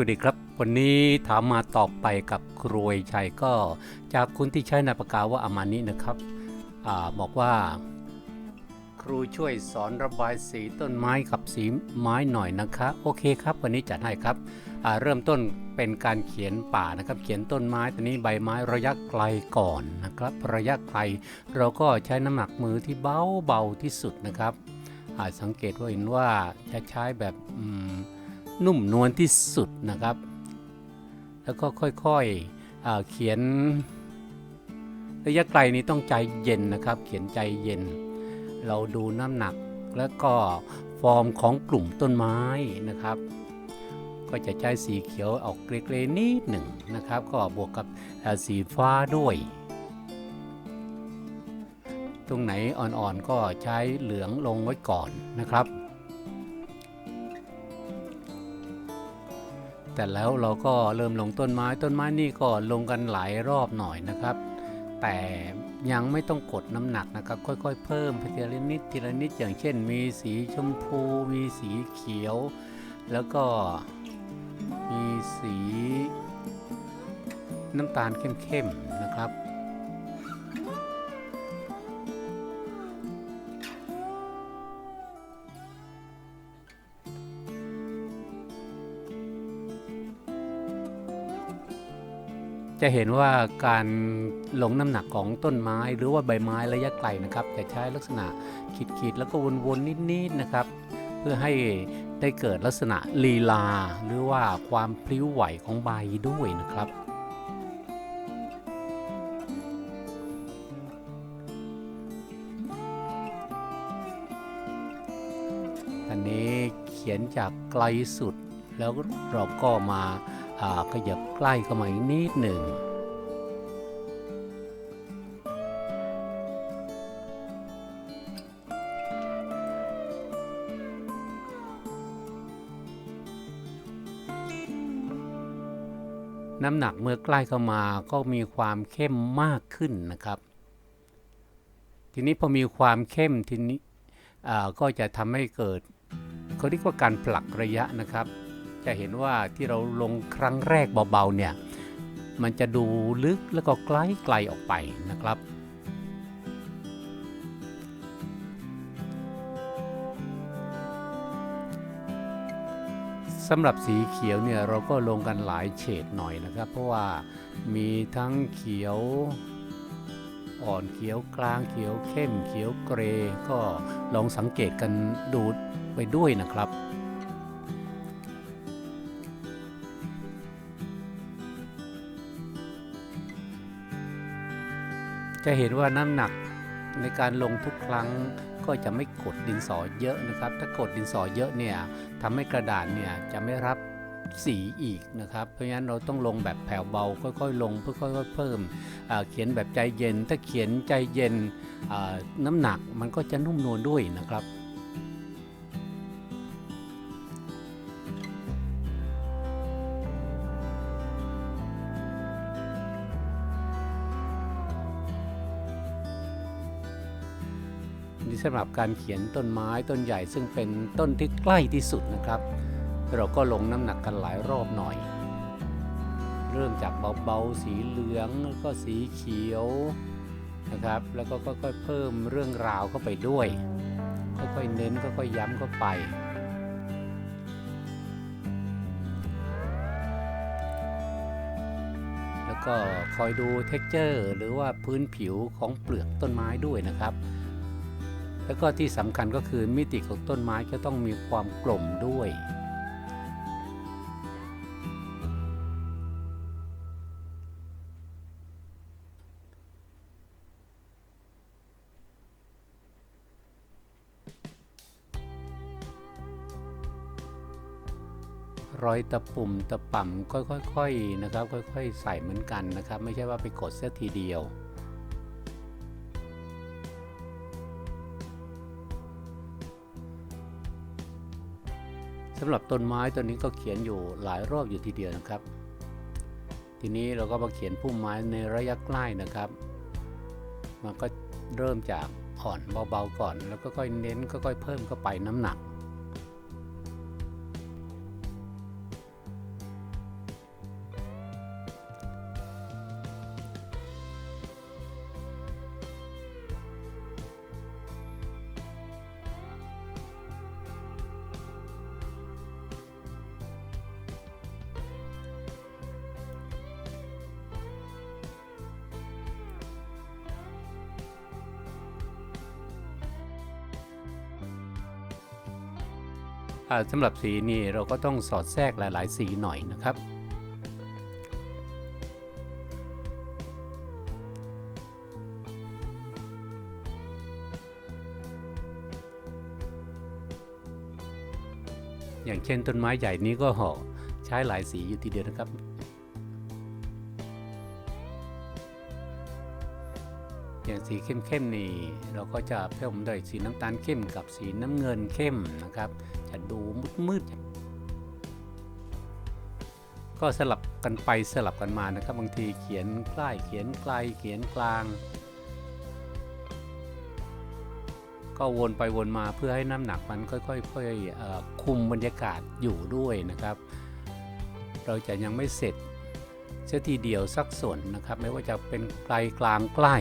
วัสดีครับ วันนี้ถามมาตอบไปกับครวยชัยก็จากคุณที่ใช้นามปากกาว่าอามานินะครับอบอกว่า ครูช่วยสอนระบายสีต้นไม้กับสีไม้หน่อยนะคะ โอเคครับ วันนี้จัดให้ครับเริ่มต้นเป็นการเขียนป่านะครับ เขียนต้นไม้ตอนนี้ใบไม้ระยะไกลก่อนนะครับ ระยะไกลเราก็ใช้น้ำหนักมือที่เบาเบาที่สุดนะครับอาจสังเกตว่าเห็นว่าจะใช้แบบ นุ่มนวลที่สุดนะครับ แล้วก็ค่อยๆอ่าเขียนระยะไกลนี้ต้องใจเย็นนะครับ เขียนใจเย็น เราดูน้ำหนักแล้วก็ฟอร์มของกลุ่มต้นไม้นะครับ ก็จะใช้สีเขียวออกเกรย์ๆนิดหนึ่งนะครับ ก็บวกกับสีฟ้าด้วย ตรงไหนอ่อนๆก็ใช้เหลืองลงไว้ก่อนนะครับ แต่แล้วเราก็เริ่มลงต้นไม้ต้นไม้นี่ก็ลงกันหลายรอบหน่อยนะครับ แต่ยังไม่ต้องกดน้ำหนักนะครับ ค่อยๆ เพิ่มไปทีละนิดทีละนิดอย่างเช่น มีสีชมพู มีสีเขียว แล้วก็มีสีน้ำตาลเข้มๆนะครับ จะเห็นว่าการลงน้ำหนักของต้นไม้หรือว่าใบไม้ระยะไกลนะครับ จะใช้ลักษณะขีดๆแล้วก็วนๆนิดๆนะครับ เพื่อให้ได้เกิดลักษณะลีลา หรือว่าความพลิ้วไหวของใบด้วยนะครับอันนี้เขียนจากไกลสุดแล้วเราก็มาอ่า ขยับใกล้เข้ามาอีกนิดหนึ่งน้ำหนักเมื่อใกล้เข้ามาก็มีความเข้มมากขึ้นนะครับ ทีนี้พอมีความเข้มทีนี้ก็จะทำให้เกิดเขาเรียกว่าการผลักระยะนะครับ จะเห็นว่าที่เราลงครั้งแรกเบาๆเนี่ยมันจะดูลึกแล้วก็ไกลไกลออกไปนะครับ สำหรับสีเขียวเนี่ยเราก็ลงกันหลายเฉดหน่อยนะครับ เพราะว่ามีทั้งเขียวอ่อนเขียวกลางเขียวเข้มเขียวเกรย์ก็ลองสังเกตกันดูไปด้วยนะครับ จะเห็นว่าน้ำหนักในการลงทุกครั้งก็จะไม่กดดินสอเยอะนะครับ ถ้ากดดินสอเยอะเนี่ยทำให้กระดาษเนี่ยจะไม่รับสีอีกนะครับ เพราะฉะนั้นเราต้องลงแบบแผ่วเบาค่อยๆ ลงเพื่อค่อยๆเพิ่มเขียนแบบใจเย็น ถ้าเขียนใจเย็นน้ำหนักมันก็จะนุ่มนวลด้วยนะครับ นี่สำหรับการเขียนต้นไม้ต้นใหญ่ ซึ่งเป็นต้นที่ใกล้ที่สุดนะครับ เราก็ลงน้ำหนักกันหลายรอบหน่อย เริ่มจากเบาๆสีเหลืองแล้วก็สีเขียวนะครับ แล้วก็ค่อยๆเพิ่มเรื่องราวเข้าไปด้วยค่อยๆเน้นค่อยๆย้ำเข้าไปแล้วก็คอยดูเท็กเจอร์หรือว่าพื้นผิวของเปลือกต้นไม้ด้วยนะครับ แล้วก็ที่สำคัญก็คือมิติของต้นไม้จะต้องมีความกลมด้วย รอยตะปุ่มตะป่ำค่อยๆนะครับ ค่อย ๆ ใส่เหมือนกันนะครับ ไม่ใช่ว่าไปกดเสียทีเดียว สำหรับต้นไม้ต้นนี้ก็เขียนอยู่หลายรอบอยู่ทีเดียวนะครับ ทีนี้เราก็มาเขียนพุ่มไม้ในระยะใกล้นะครับ มันก็เริ่มจากอ่อนเบาๆก่อน แล้วก็ค่อยเน้นก็ค่อยเพิ่มเข้าไปน้ำหนัก สำหรับสีนี่เราก็ต้องสอดแทรกหลาย ๆ สีหน่อยนะครับ อย่างเช่นต้นไม้ใหญ่นี้ก็ห่อใช้หลายสีอยู่ทีเดียวนะครับอย่างสีเข้มๆนี่เราก็จะเพิ่มด้วยสีน้ำตาลเข้มกับสีน้ำเงินเข้มนะครับ จะดูมืดๆก็สลับกันไปสลับกันมานะครับ บางทีเขียนใกล้เขียนไกลเขียนกลาง ก็วนไปวนมาเพื่อให้น้ำหนักมันค่อยๆค่อยๆคุมบรรยากาศอยู่ด้วยนะครับ เราจะยังไม่เสร็จเสียทีเดียวสักส่วนนะครับ ไม่ว่าจะเป็นไกลกลางใกล้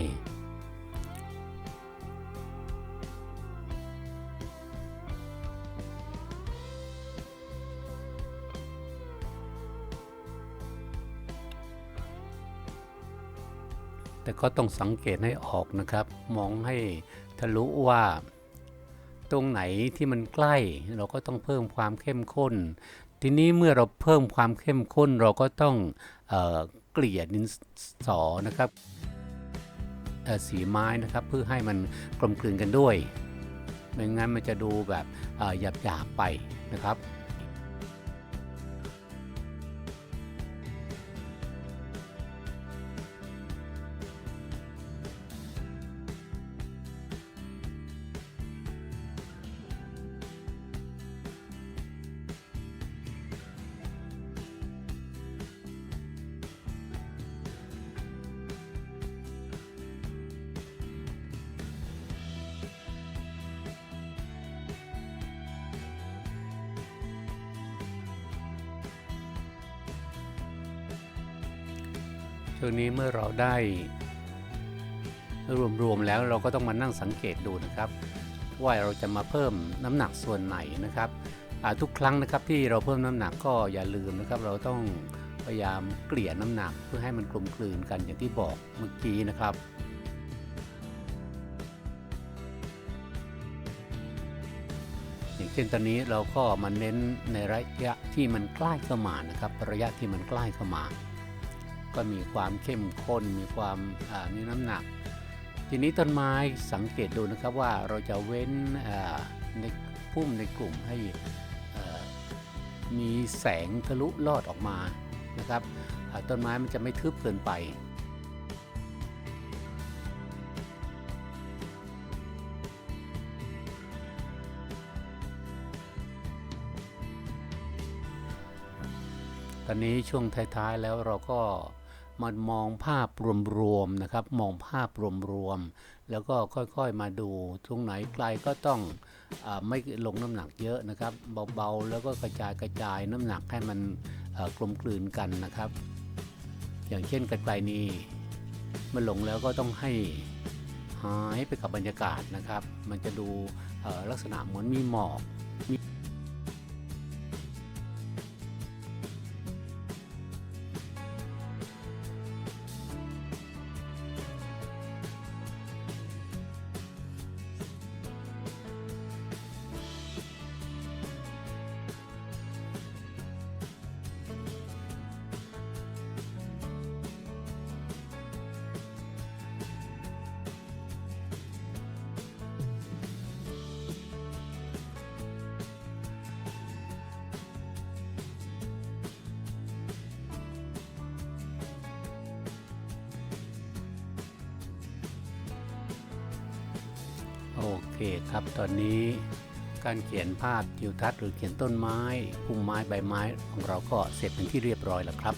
แต่ก็ต้องสังเกตให้ออกนะครับ มองให้ทะลุว่า ตรงไหนที่มันใกล้ เราก็ต้องเพิ่มความเข้มข้น ทีนี้เมื่อเราเพิ่มความเข้มข้นเราก็ต้องเอเกลี่ยดินสอนะครับสีไม้นะครับ เพื่อให้มันกลมกลืนกันด้วยไม่งั้นมันจะดูแบบหยาบหยาบๆไปนะครับ ช่วงนี้เมื่อเราได้ รวมๆแล้วเราก็ต้องมานั่งสังเกตดูนะครับ ว่าเราจะมาเพิ่มน้ำหนักส่วนไหนนะครับทุกครั้งนะครับที่เราเพิ่มน้ำหนักก็อย่าลืมนะครับ เราต้องพยายามเกลี่ยน้ำหนักเพื่อให้มันกลมกลืนกันอย่างที่บอกเมื่อกี้นะครับอย่างเช่นตอนนี้เราก็มาเน้นในระยะที่มันใกล้เข้ามานะครับ ระยะที่มันใกล้เข้ามา ก็มีความเข้มข้น มีความมีน้ำหนัก ทีนี้ต้นไม้สังเกตดูนะครับว่าเราจะเว้นในพุ่มในกลุ่มให้มีแสงทะลุลอดออกมานะครับต้นไม้มันจะไม่ทึบเกินไปตอนนี้ช่วงท้ายๆแล้วเราก็ มามองภาพรวมๆนะครับ มองภาพรวมๆแล้วก็ค่อยๆมาดูตรงไหนไกลก็ต้องอไม่ลงน้ำหนักเยอะนะครับ เบาๆแล้วก็กระจายกระจายน้ำหนักให้มันกลมกลืนกันนะครับ อย่างเช่นไกลๆนี้มันลงแล้วก็ต้องให้หายไปกับบรรยากาศนะครับ มันจะดูลักษณะเหมือนมีหมอกโเคครับ ตอนนี้การเขียนภาพทิวทัศน์หรือเขียนต้นไม้พุ่มไม้ใบไม้ของเราก็เสร็จเป็นที่เรียบร้อยแล้วครับ